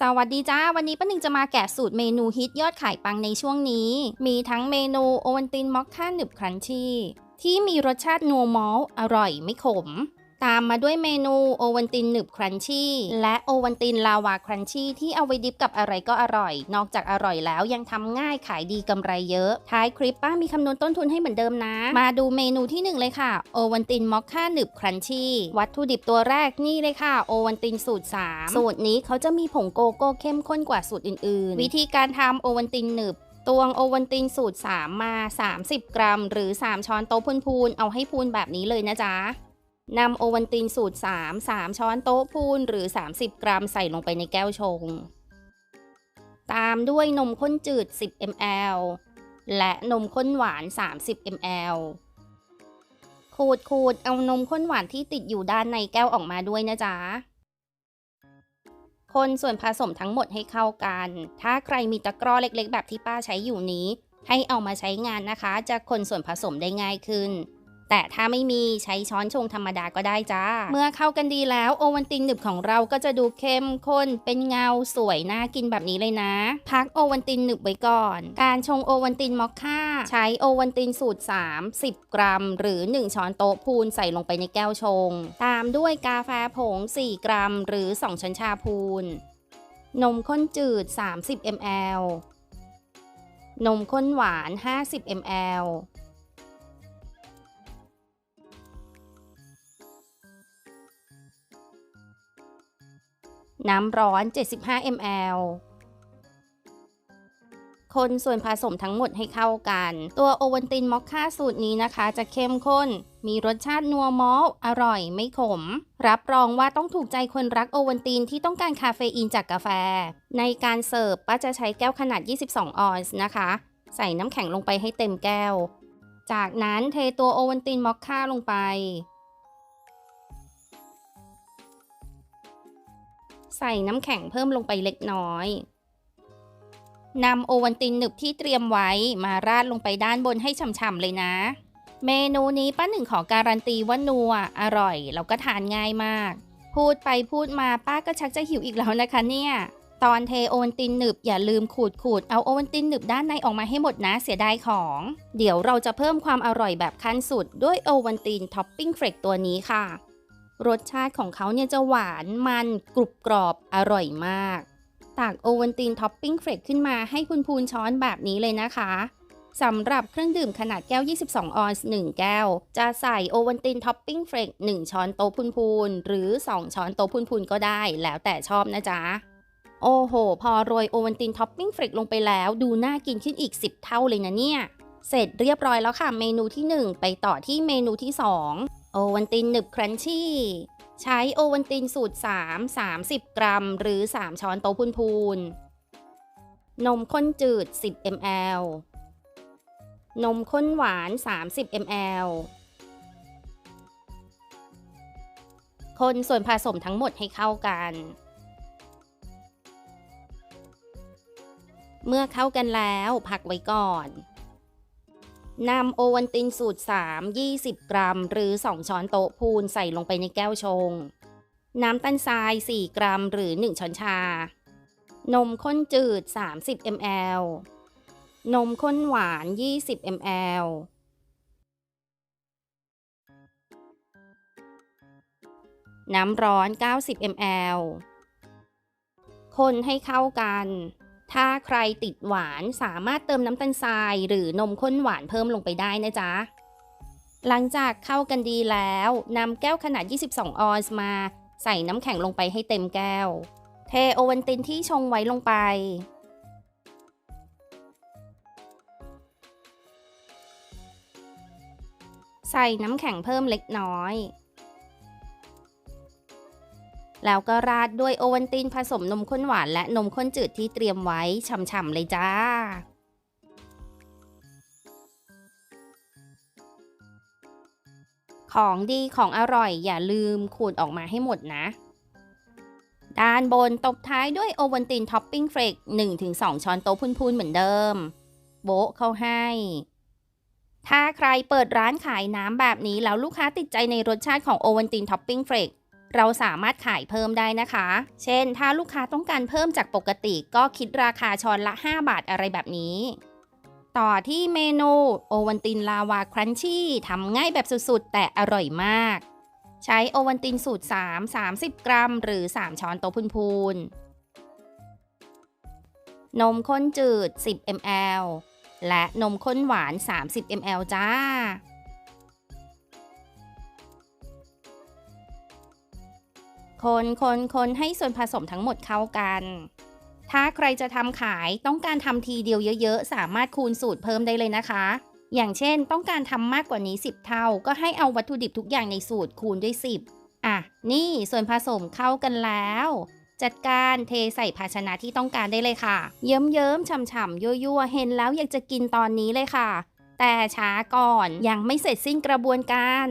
สวัสดีจ้า วันนี้ป้าหนึ่งจะมาแกะสูตรเมนูฮิตยอดขายปังในช่วงนี้ มีทั้งเมนูโอวันตินม็อกค่าหนึบครันชี่ที่มีรสชาตินัวมอลอร่อยไม่ขม ตามมาด้วยเมนูโอวันตินหนึบครันชี่และโอวันตินลาวาครันชี่ที่เอาไว้ดิฟกับอะไรก็อร่อย นอกจากอร่อยแล้วยังทำง่ายขายดีกำไรเยอะ ท้ายคลิปป้ามีคำนวณต้นทุนให้เหมือนเดิมนะ มาดูเมนูที่หนึ่งเลยค่ะโอวันตินมอคค่าหนึบครันชี่วัตถุดิบตัวแรกนี่เลยค่ะโอวันตินสูตร 3 สูตรนี้เขาจะมีผงโกโก้เข้มข้นกว่าสูตรอื่นๆ วิธีการทำโอวันตินหนึบตวงโอวันตินสูตร 3 มา 30 กรัม หรือ 3 ช้อนโต๊ะพูนๆเอาให้พูนแบบนี้เลยนะจ๊ะ นำโอวันตินสูตร 3 3 ช้อนโต๊ะพูนหรือ 30 กรัมใส่ลงไปในแก้วชง ตามด้วยนมข้นจืด 10 ml และนมข้นหวาน 30 ml ขูดขูดเอานมข้นหวานที่ติดอยู่ด้านในแก้วออกมาด้วยนะจ๊ะ คนส่วนผสมทั้งหมดให้เข้ากัน ถ้าใครมีตะกร้อเล็กๆ แบบที่ป้าใช้อยู่นี้ ให้เอามาใช้งานนะคะ จะคนส่วนผสมได้ง่ายขึ้น แต่ถ้าไม่มีใช้ช้อนชงธรรมดาก็ได้จ้า เมื่อเข้ากันดีแล้วโอวันตินหนึบของเราก็จะดูเข้มข้น เป็นเงาสวยน่ากินแบบนี้เลยนะ พักโอวันตินหนึบไว้ก่อน การชงโอวันตินมอคค่า ใช้โอวันตินสูตร 3 10 กรัม หรือ 1 ช้อนโต๊ะพูนใส่ลงไปในแก้วชง ตามด้วยกาแฟผง 4 กรัม หรือ 2 ช้อนชาพูน นมข้นจืด 30 ml นมข้นหวาน 50 ml น้ำร้อน 75 ml คนส่วนผสมทั้งหมดให้เข้ากัน ตัวโอวัลตินมอคค่าสูตรนี้นะคะ จะเข้มข้น มีรสชาตินัวมอลอร่อยไม่ขม รับรองว่าต้องถูกใจคนรักโอวัลตินที่ต้องการคาเฟอีนจากกาแฟ ในการเสิร์ฟป้าจะใช้แก้วขนาด 22 ออนซ์นะคะ ใส่น้ำแข็งลงไปให้เต็มแก้ว จากนั้นเทตัวโอวัลตินมอคค่าลงไป ใส่น้ำแข็งเพิ่มลงไปเล็กน้อยนำโอวันตินหนึบที่เตรียมไว้มาราดลงไปด้านบนให้ฉ่ำๆเลยนะ เมนูนี้ป้าหนึ่งขอการันตีว่านัว อร่อยแล้วก็ทานง่ายมาก พูดไปพูดมาป้าก็ชักจะหิวอีกแล้วนะคะเนี่ย ตอนเทโอวันตินหนึบอย่าลืมขูดขูดๆเอาโอวันตินหนึบด้านในออกมาให้หมดนะเสียดายของ เดี๋ยวเราจะเพิ่มความอร่อยแบบขั้นสุดด้วยโอวันตินท็อปปิ้งเฟรกตัวนี้ค่ะ รสชาติของเขาเนี่ยจะหวานมันกรุบกรอบอร่อยมากตักโอวันตินท็อปปิ้งเฟรกขึ้นมาให้คุณพูนช้อนแบบนี้เลยนะคะสำหรับเครื่องดื่มขนาดแก้ว 22 ออนซ์ 1 แก้ว จะใส่โอวันตินท็อปปิ้งเฟรก1 ช้อนโต๊ะพูนพูนๆหรือ 2 ช้อนโต๊ะพูนพูนๆก็ได้ แล้วแต่ชอบนะจ๊ะ โอ้โห พอโรยโอวันตินท็อปปิ้งเฟรกลงไปแล้ว ดูน่ากินขึ้นอีก 10 เท่าเลยนะเนี่ย เสร็จเรียบร้อยแล้วค่ะ เมนูที่ 1 ไปต่อที่เมนูที่ 2 โอวันตินหนึบครันชี่ใช้โอวันตินสูตร 3 30 กรัม หรือ 3 ช้อนโต๊ะพูนๆนมข้นจืด 10 ml นมข้นหวาน 30 ml คนส่วนผสมทั้งหมดให้เข้ากัน เมื่อเข้ากันแล้วพักไว้ก่อน นำโอวันตินสูตร 3 20 กรัม หรือ 2 ช้อนโต๊ะพูนใส่ลงไปในแก้วชง น้ำตาลทราย 4 กรัม หรือ 1 ช้อนชา นมข้นจืด 30 ml นมข้นหวาน 20 ml น้ำร้อน 90 ml คนให้เข้ากัน ถ้าใครติดหวานสามารถเติมน้ำตาลทรายหรือนมข้นหวานเพิ่มลงไปได้นะจ๊ะ หลังจากเข้ากันดีแล้วนำแก้วขนาด 22 ออนซ์มาใส่น้ำแข็งลงไปให้เต็มแก้ว เทโอวัลตินที่ชงไว้ลงไป ใส่น้ำแข็งเพิ่มเล็กน้อย แล้วก็ราดด้วยโอวัลตินผสมนมข้นหวานและนมข้นจืดที่เตรียมไว้ฉ่ำๆเลยจ้าของดีของอร่อยอย่าลืมขูดออกมาให้หมดนะ ด้านบนตบท้ายด้วยโอวัลตินท็อปปิ้งเฟรก1-2 ช้อนโต๊ะพูนๆเหมือนเดิม โบ๊ะเข้าให้ ถ้าใครเปิดร้านขายน้ำแบบนี้แล้วลูกค้าติดใจในรสชาติของโอวัลตินท็อปปิ้งเฟรก เราสามารถขายเพิ่มได้นะคะ เช่น ถ้าลูกค้าต้องการเพิ่มจากปกติก็คิดราคาช้อนละ 5 บาทอะไรแบบนี้ ต่อที่เมนูโอวันตินลาวาครันชี่ทำง่ายแบบสุดๆ แต่อร่อยมาก ใช้โอวันตินสูตร 3 30 กรัม หรือ 3 ช้อนโต๊ะพูนๆนมข้นจืด 10 ml และนมข้นหวาน 30 ml จ้า คนคนคนให้ส่วนผสมทั้งหมดเข้ากัน ถ้าใครจะทำขายต้องการทำทีเดียวเยอะ ๆ สามารถคูณสูตรเพิ่มได้เลยนะคะ อย่างเช่นต้องการทำมากกว่านี้ 10 เท่า ก็ให้เอาวัตถุดิบทุกอย่างในสูตรคูณด้วย 10 อะ นี่ส่วนผสมเข้ากันแล้ว จัดการเทใส่ภาชนะที่ต้องการได้เลยค่ะ เยิ้มๆฉ่ำๆยั่วๆเห็นแล้วอยากจะกินตอนนี้เลยค่ะ แต่ช้าก่อนยังไม่เสร็จสิ้นกระบวนการ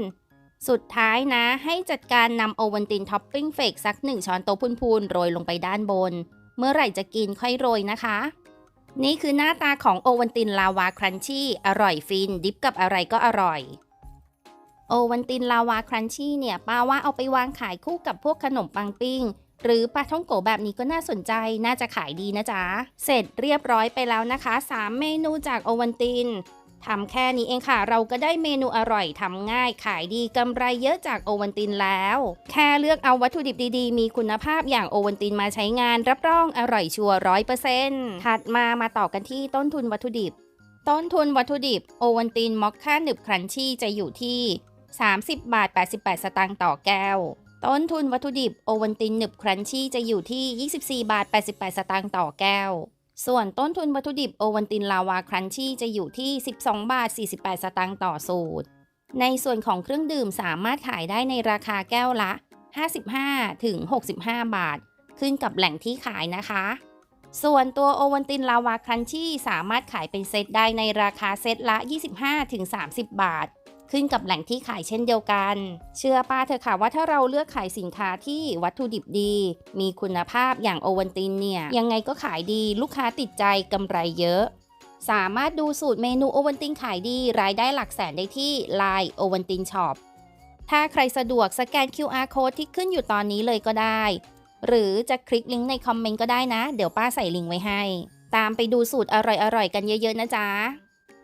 สุดท้ายนะให้จัดการนำโอวัลตินท็อปปิ้งเฟกสัก 1 ช้อนโต๊ะพูนๆโรยลงไปด้านบน เมื่อไหร่จะกินค่อยโรยนะคะ นี่คือหน้าตาของโอวัลตินลาวาครันชี่อร่อยฟิน ดิฟกับอะไรก็อร่อย โอวัลตินลาวาครันชี่เนี่ยป้าว่าเอาไปวางขายคู่กับพวกขนมปังปิ้งหรือปลาท่องโกแบบนี้ก็น่าสนใจน่าจะขายดีนะจ๊ะ เสร็จเรียบร้อยไปแล้วนะคะ 3 เมนูจากโอวัลติน ทำแค่นี้เองค่ะ เราก็ได้เมนูอร่อยทำง่าย ขายดีกำไรเยอะจากโอวัลตินแล้ว แค่เลือกเอาวัตถุดิบดีๆ มีคุณภาพอย่างโอวัลตินมาใช้งานรับรองอร่อยชัวร้อยเปอร์เซ็นต์ถัดมามาต่อกันที่ต้นทุนวัตถุดิบ ต้นทุนวัตถุดิบโอวัลตินมอคค่าหนึบครันชี่จะอยู่ที่ 30 บาท 88 สตางค์ต่อแก้ว ต้นทุนวัตถุดิบโอวัลตินหนึบครันชี่จะอยู่ที่ 24 บาท 88 สตางค์ต่อแก้ว ส่วนต้นทุนวัตถุดิบโอวันตินลาวาครันชี่จะอยู่ที่ 12 บาท 48 สตางค์ต่อสูตร ในส่วนของเครื่องดื่มสามารถขายได้ในราคาแก้วละ 55 ถึง 65 บาท ขึ้นกับแหล่งที่ขายนะคะ ส่วนตัวโอวันตินลาวาครันชี่สามารถขายเป็นเซตได้ในราคาเซตละ 25 ถึง 30 บาท ขึ้นกับแหล่งที่ขายเช่นเดียวกัน เชื่อป้าเถอะค่ะว่าถ้าเราเลือกขายสินค้าที่วัตถุดิบดี มีคุณภาพอย่างโอวันตินเนี่ย ยังไงก็ขายดีลูกค้าติดใจกำไรเยอะ สามารถดูสูตรเมนูโอวันตินขายดี รายได้หลักแสนได้ที่ Line โอวันตินช็อปถ้าใครสะดวกสแกน QR code ที่ขึ้นอยู่ตอนนี้เลยก็ได้ หรือจะคลิกลิงก์ในคอมเมนต์ก็ได้นะ เดี๋ยวป้าใส่ลิงก์ไว้ให้ ตามไปดูสูตรอร่อยๆกันเยอะๆนะจ๊ะ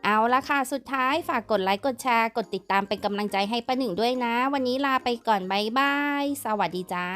เอาละค่ะ สุดท้ายฝากกดไลค์ กดแชร์ กดติดตามเป็นกำลังใจให้ป้าหนึ่งด้วยนะ วันนี้ลาไปก่อนบ๊ายบาย สวัสดีจ้า